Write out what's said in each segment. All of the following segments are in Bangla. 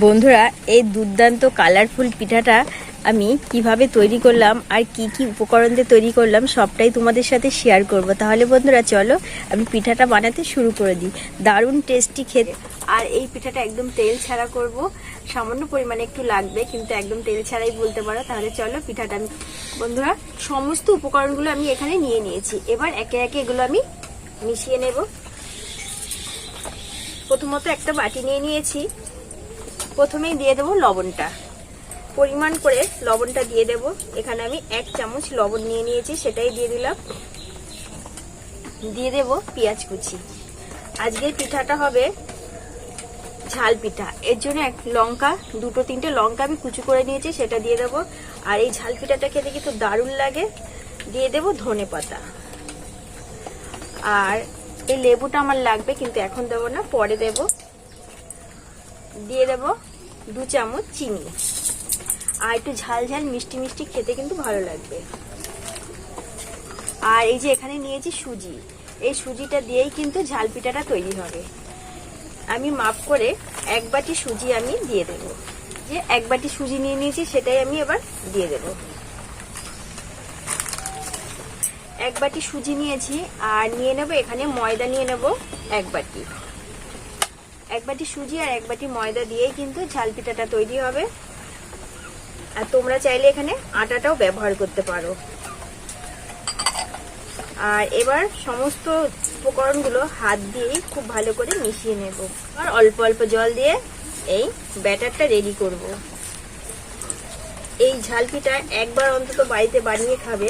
বন্ধুরা, এই দুর্দান্ত কালারফুল পিঠাটা আমি কীভাবে তৈরি করলাম আর কি কি উপকরণ দিয়ে তৈরি করলাম সবটাই তোমাদের সাথে শেয়ার করব। তাহলে বন্ধুরা, চলো আমি পিঠাটা বানাতে শুরু করে দিই। দারুণ টেস্টি খেতে। আর এই পিঠাটা একদম তেল ছাড়া করব। সামান্য পরিমাণে একটু লাগবে, কিন্তু একদম তেল ছাড়াই বলতে পারো। তাহলে চলো পিঠাটা আমি বন্ধুরা, সমস্ত উপকরণগুলো আমি এখানে নিয়ে নিয়েছি। এবার একে একে এগুলো আমি মিশিয়ে নেব। প্রথমত একটা বাটি নিয়ে নিয়েছি। প্রথমেই দিয়ে দেবো লবণটা। পরিমাণ করে লবণটা দিয়ে দেব। এখানে আমি এক চামচ লবণ নিয়ে নিয়েছি, সেটাই দিয়ে দিলাম। দিয়ে দেব পেঁয়াজ কুচি। আজকের পিঠাটা হবে ঝাল পিঠা। এর জন্য এক লঙ্কা, দুটো তিনটে লঙ্কা আমি কুচি করে নিয়েছি, সেটা দিয়ে দেবো। আর এই ঝাল পিঠাটা খেতে কিন্তু দারুণ লাগে। দিয়ে দেব ধনে পাতা। আর এই লেবুটা আমার লাগবে, কিন্তু এখন দেবো না, পরে দেব। দিয়ে দেব দু চামচ চিনি আর একটু ঝাল ঝাল মিষ্টি মিষ্টি খেতে কিন্তু ভালো লাগবে। আর এই যে এখানে নিয়েছি সুজি। এই সুজিটা দিয়েই কিন্তু ঝাল পিঠাটা তৈরি হবে। আমি মাপ করে এক বাটি সুজি আমি দিয়ে দেব। যে এক বাটি সুজি নিয়ে নিয়েছি সেটাই আমি এবার দিয়ে দেব। এক বাটি সুজি নিয়েছি আর নিয়ে নেব এখানে ময়দা নিয়ে নেব এক বাটি। এক বাটি সুজি আর এক বাটি ময়দা দিয়েই কিন্তু ঝাল পিঠাটা তৈরি হবে। আর তোমরা চাইলে এখানে আটাটাও ব্যবহার করতে পারো। আর এবার সমস্ত উপকরণগুলো হাত দিয়েই খুব ভালো করে মিশিয়ে নেব। আর অল্প অল্প জল দিয়ে এই ব্যাটারটা রেডি করব। এই ঝাল পিঠা একবার অন্তত বাড়িতে বানিয়ে খাবে।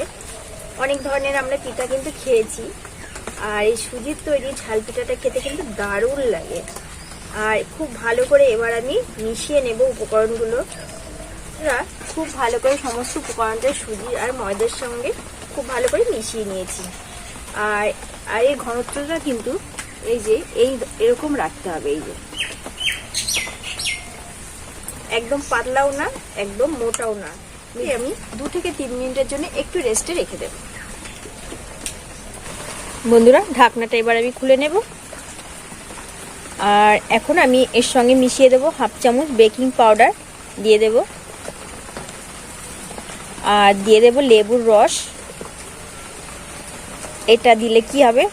অনেক ধরনের আমরা পিঠা কিন্তু খেয়েছি। আর এই সুজির তৈরি ঝাল পিঠাটা খেতে কিন্তু দারুণ লাগে। আর খুব ভালো করে এবার আমি মিশিয়ে নেব উপকরণগুলো। খুব ভালো করে সমস্ত উপকরণটা সুজি আর ময়দার সঙ্গে খুব ভালো করে মিশিয়ে নিয়েছি। আর আর এই ঘনত্বটা কিন্তু এই যে, এই, এরকম রাখতে হবে, এই যে। একদম পাতলাও না, একদম মোটাও না। আমি দু থেকে তিন মিনিটের জন্য একটু রেস্টে রেখে দেব। বন্ধুরা, ঢাকনাটা এবার আমি খুলে নেব। আর এখন আমি এর সঙ্গে মিশিয়ে দেব হাফ চামচ বেকিং পাউডার দিয়ে দেব। আর দিয়ে দেব লেবুর রস। এটা দিলে কি হবে?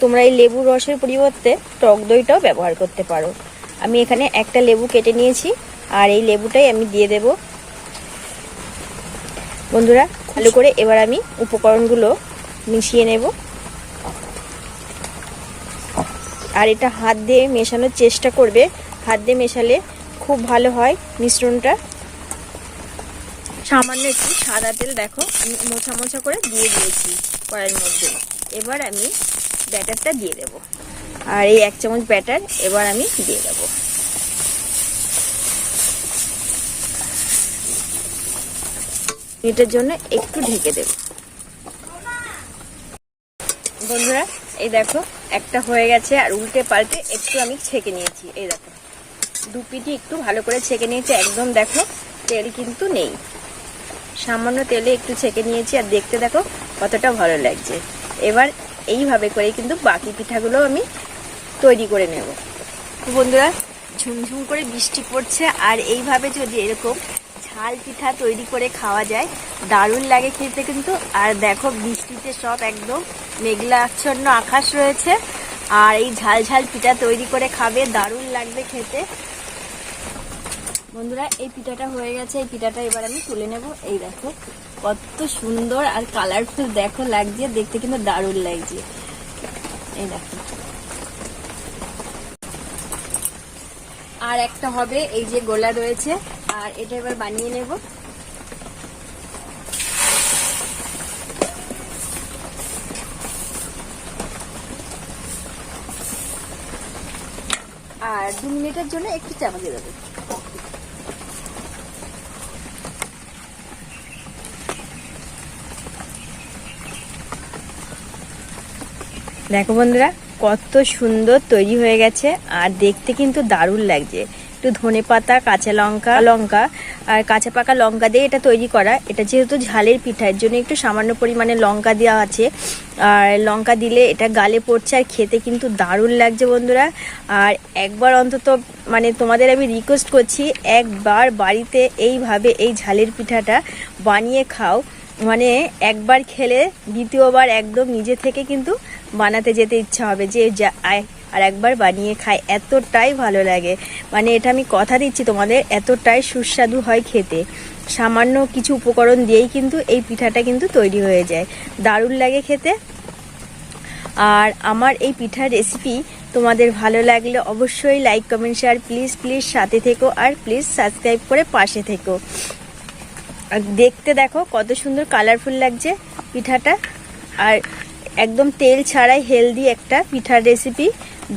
তোমরা এই লেবুর রসের পরিবর্তে টক দইটাও ব্যবহার করতে পারো। আমি এখানে একটা লেবু কেটে নিয়েছি, আর এই লেবুটাই আমি দিয়ে দেব। বন্ধুরা, ভালো করে এবার আমি উপকরণগুলো মিশিয়ে নেব। আর এটা হাত দিয়ে মেশানোর চেষ্টা করবে। হাত দিয়ে মেশালে খুব ভালো হয় মিশ্রণটা। সামান্য একটু সাদা তেল দেখো মোছা মোছা করে দিয়ে দিয়েছি কড়াইয়ের মধ্যে। এবার আমি ব্যাটারটা দিয়ে দেব। আর এই এক চামচ ব্যাটার এবার আমি দিয়ে দেব। এটার জন্য একটু ঢেকে দেব। বন্ধুরা, এই দেখো, একটা হয়ে গেছে আর উল্টে পাল্টে একটু আমি ছেঁকে নিয়েছি। এই দেখো, দু পিটি একটু ভালো করে ছেঁকে নিয়েছি, একদম দেখো, তেল কিন্তু নেই। সামান্য তেলে একটু ছেঁকে নিয়েছি আর দেখতে দেখো কতটা ভালো লাগছে। এবার এইভাবে করে কিন্তু বাকি পিঠাগুলো আমি তৈরি করে নেব। বন্ধুরা, ঝুমঝুম করে বৃষ্টি পড়ছে, আর এইভাবে যদি এরকম ঝাল পিঠা তৈরি করে খাওয়া যায়। দারুণ লাগে খেতে কিন্তু। আর দেখো, বৃষ্টিতে সব একদম মেঘলা আচ্ছন্ন আকাশ রয়েছে। আর এই ঝাল ঝাল পিঠা তৈরি করে খাবে, দারুণ লাগবে খেতে। বন্ধুরা, এই পিঠাটা হয়ে গেছে। এই পিঠাটা এবার আমি তুলে নেব। এই দেখো, কত সুন্দর আর কালারফুল দেখো লাগছে। দেখতে কিন্তু দারুণ লাগছে। এই দেখো। আর একটা হবে, এই যে গোলা রয়েছে। আর এটা এবার বানিয়ে নেব। আর দু মিনিটের জন্য একটু চাপা দিয়ে দেবো। দেখো বন্ধুরা, কত সুন্দর তৈরি হয়ে গেছে, আর দেখতে কিন্তু দারুণ লাগছে। একটু ধনে পাতা, কাঁচা লঙ্কা লঙ্কা আর কাঁচা পাকা লঙ্কা দিয়ে এটা তৈরি করা। এটা যেহেতু ঝালের পিঠা, এর জন্য একটু সামান্য পরিমাণে লঙ্কা দেওয়া আছে। আর লঙ্কা দিলে এটা গালে পড়ছে আর খেতে কিন্তু দারুণ লাগছে বন্ধুরা। আর একবার অন্তত মানে তোমাদের আমি রিকোয়েস্ট করছি, একবার বাড়িতে এইভাবে এই ঝালের পিঠাটা বানিয়ে খাও। মানে একবার খেলে দ্বিতীয়বার একদম নিজে থেকে কিন্তু বানাতে যেতে ইচ্ছা হবে যে আর একবার বানিয়ে খাই, এতটাই ভালো লাগে। মানে এটা আমি কথা দিচ্ছি তোমাদের, এতটাই সুস্বাদু হয় খেতে। সামান্য কিছু উপকরণ দিয়েই কিন্তু এই পিঠাটা কিন্তু তৈরি হয়ে যায়। দারুণ লাগে খেতে। আর আমার এই পিঠার রেসিপি তোমাদের ভালো লাগলে অবশ্যই like comment share please please সাথে থেকো আর প্লিজ সাবস্ক্রাইব করে পাশে থেকো। দেখতে দেখো কত সুন্দর কালারফুল লাগছে পিঠাটা। আর একদম তেল ছাড়াই হেলদি একটা পিঠার রেসিপি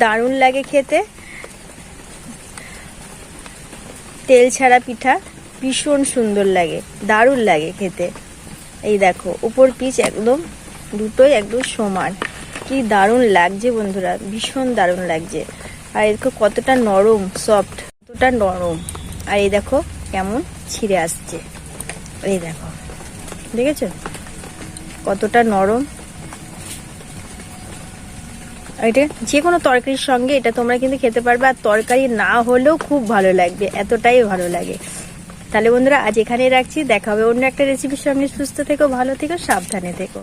দারুণ লাগে খেতে। তেল ছাড়া পিঠা ভীষণ সুন্দর লাগে, দারুণ লাগে খেতে। এই দেখো, উপর পিচ একদম, দুটোই একদম সমান। কি দারুণ লাগছে বন্ধুরা, ভীষণ দারুণ লাগছে। আর এরকম কতটা নরম সফট কতটা নরম। আর এই দেখো, কেমন ছিঁড়ে আসছে। এই দেখো, দেখেছ? কতটা নরম। এটা যে কোনো তরকারির সঙ্গে এটা তোমরা কিন্তু খেতে পারবে, আর তরকারি না হলেও খুব ভালো লাগবে, এতটাই ভালো লাগে। তাহলে বন্ধুরা, আজ এখানেই রাখছি। দেখা হবে অন্য একটা রেসিপির সঙ্গে। সুস্থ থেকো, ভালো থেকো, সাবধানে থেকো।